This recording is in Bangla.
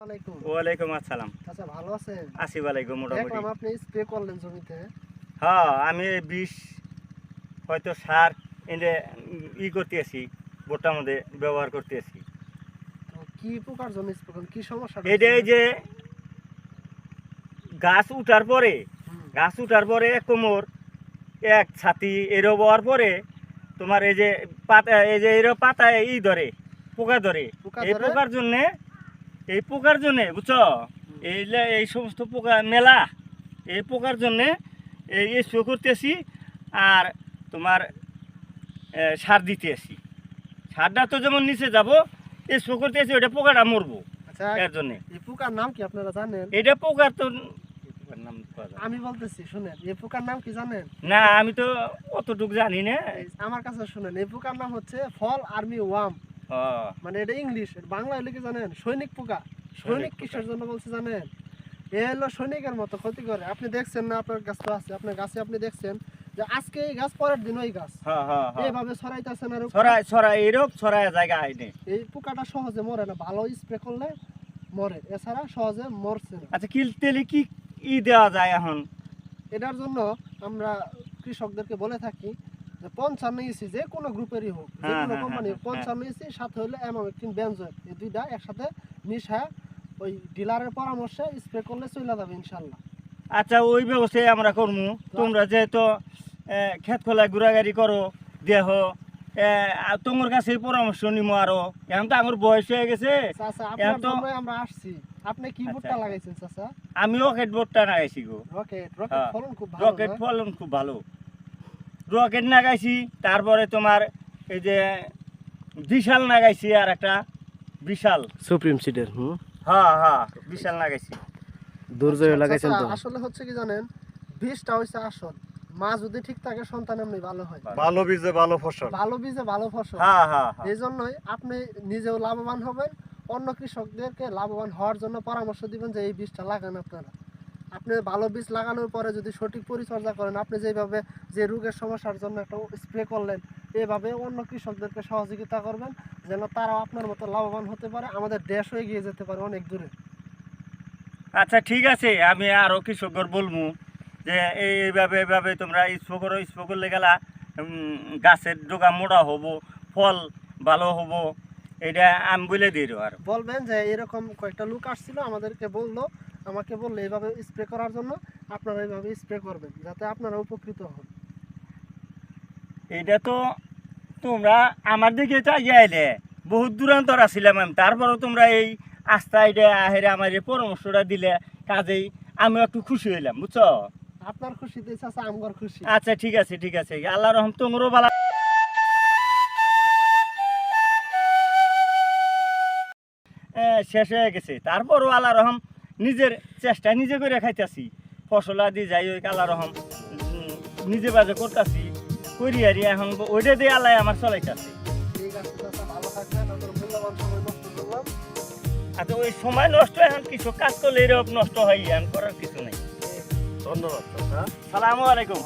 আলাইকুম ওয়ালাইকুম আসসালাম। আচ্ছা ভালো আছেন? আসি ওয়ালাইকুম মোটামুটি। আপনি স্প্রে করলেন জমিতে। হ্যাঁ আমি বিষ হয়তো সার এনে ই করতে আসি বোটার মধ্যে ব্যবহার করতে আসি কি প্রকার জন্য কি সমস্যা এটা যে গাছ উঠার পরে গাছ উঠার পরে কোমর এক ছাতি এরো হওয়ার পরে তোমার এই যে পাতা এই যে এরো পাতায় ই ধরে পোকা ধরে। এই পোকার জন্যে এই পোকার জন্যে বুঝছ? এই লে- এই সমস্ত পোকা মেলা। এই পোকার জন্যে এই স্প্রে করতেছি আর তোমার সার দিতে আসি সারটা তো যেমন নিচে যাব স্প্রে করতেছি ওইটা পোকাটা মরবো আচ্ছা এর জন্যে। এই পোকার নাম কি আপনারা জানেন? এটা পোকার তো এই। আমি বলতেছি শুনেন এই পোকার নাম কি জানেন? না আমি তো অতটুকু জানি না। আমার কাছে শুনেন এই পোকার নাম হচ্ছে ফল আর্মি ওয়াম মানে এটা ইংলিশ বাংলা হলে কি জানেন? সৈনিক পোকা। সৈনিক কিসের জন্য বলছে জানেন? এ হলো সৈনিকের মতো ক্ষতি করে আপনি দেখছেন না আপনার গাছ তো আছে আপনার গাছে আপনি দেখছেন যে আজকে এই গাছ পরের দিন ওই গাছ। হ্যাঁ, হ্যাঁ, হ্যাঁ। এইভাবে ছড়াইতেছেন আর ছড়ায় ছড়ায় এরকম ছড়ায় জায়গা আইনে এই পোকাটা সহজে মরে না ভালো স্প্রে করলে মরে। এছাড়া সহজে মরছে না। আচ্ছা কিল তেলে কি ই দেওয়া যায় এখন? এটার জন্য আমরা কৃষকদেরকে বলে থাকি পঞ্চান্ন ইসি যে কোনো গ্রুপেরই হোক যে হ্যাঁ, কোনো হ্যাঁ, কোম্পানি হ্যাঁ, পঞ্চান্ন ইসি সাথে হলে অ্যামামেকটিন বেনজয়েড এই দুইটা একসাথে মিশা ওই ডিলারের পরামর্শে স্প্রে করলে চলে যাবে ইনশাল্লাহ। আচ্ছা ওই ব্যবস্থায় আমরা করব তোমরা যেহেতু ক্ষেত খোলায় ঘোরাঘুরি করো দেহ তোমার কাছে পরামর্শ নিমো আরও। এখন তো আমার বয়স হয়ে গেছে। আমরা আসছি। আপনি কি আচ্ছা। বুটটা লাগাইছেন চাচা? আমি রকেট বোর্ডটা লাগাইছি গো। রকেট রকেট ফলন খুব ভালো রকেট ফলন খুব ভালো। রকেট নাগাইছি তারপরে তোমার এই যে বিশাল লাগাইছি আর একটা বিশাল। সুপ্রিম সিডের হুম? হ্যাঁ হ্যাঁ বিশাল লাগাইছি দুর্জয় আচ্ছা, লাগাইছেন তো আসলে হচ্ছে কি জানেন বীজটা হচ্ছে আসল। মা যদি ঠিক থাকে সন্তান এমনি ভালো হয়। ভালো। বীজে ভালো ফসল। ভালো বীজে ভালো ফসল। হ্যাঁ হ্যাঁ হ্যাঁ। এই জন্যই আপনি নিজেও লাভবান হবেন। অন্য কৃষকদেরকে লাভবান হওয়ার জন্য পরামর্শ দিবেন যে এই বীজটা লাগান আপনারা। আপনি ভালো বীজ লাগানোর পরে যদি সঠিক পরিচর্যা করেন আপনি যেভাবে যে রোগের সমস্যার জন্য একটা স্প্রে করলেন এভাবে অন্য কৃষকদেরকে সহযোগিতা করবেন যেন তারাও আপনার মতো লাভবান হতে পারে আমাদের দেশও এগিয়ে যেতে পারে অনেক দূরে। আচ্ছা ঠিক আছে আমি আরও কৃষকর বলব যে এই- এইভাবে এইভাবে তোমরা স্প্রে করো স্প্রে করলে গেলা গাছের ডোকা মোটা হব ফল ভালো হব এটা আমি বলে দিই আর। বলবেন যে এরকম কয়েকটা লোক আসছিল আমাদেরকে বলল আমাকে বলল এইভাবে স্প্রে করার জন্য আপনারা এইভাবে স্প্রে করবেন যাতে আপনারা উপকৃত হন। এটা তো তোমরা আমার দিকে তো আগে বহুত দূরান্তর আসছিলাম আমি। তারপরেও তোমরা এই আস্থা এটা আহেরে আমার এই পরামর্শটা দিলে কাজেই আমি একটু খুশি হইলাম বুঝছ? আপনার খুশিতে চাচা আমগর খুশি। আচ্ছা ঠিক আছে ঠিক আছে। আল্লাহ রহম তোমরও বালা শেষ হয়ে গেছে। তারপরও আল্লাহ রহম নিজের চেষ্টা নিজে করে খাইতেছি। ফসল আদি যাই ওই কালা রহম নিজে বাজে করতেছি করি আরি এখন ওইটা দিয়ে আলাই আমার চলাইতেছে। আচ্ছা ওই সময় নষ্ট এখন কিছু কাজ করলে এরকম নষ্ট হয় এখন করার কিছু নেই। ধন্যবাদ সালামু আলাইকুম।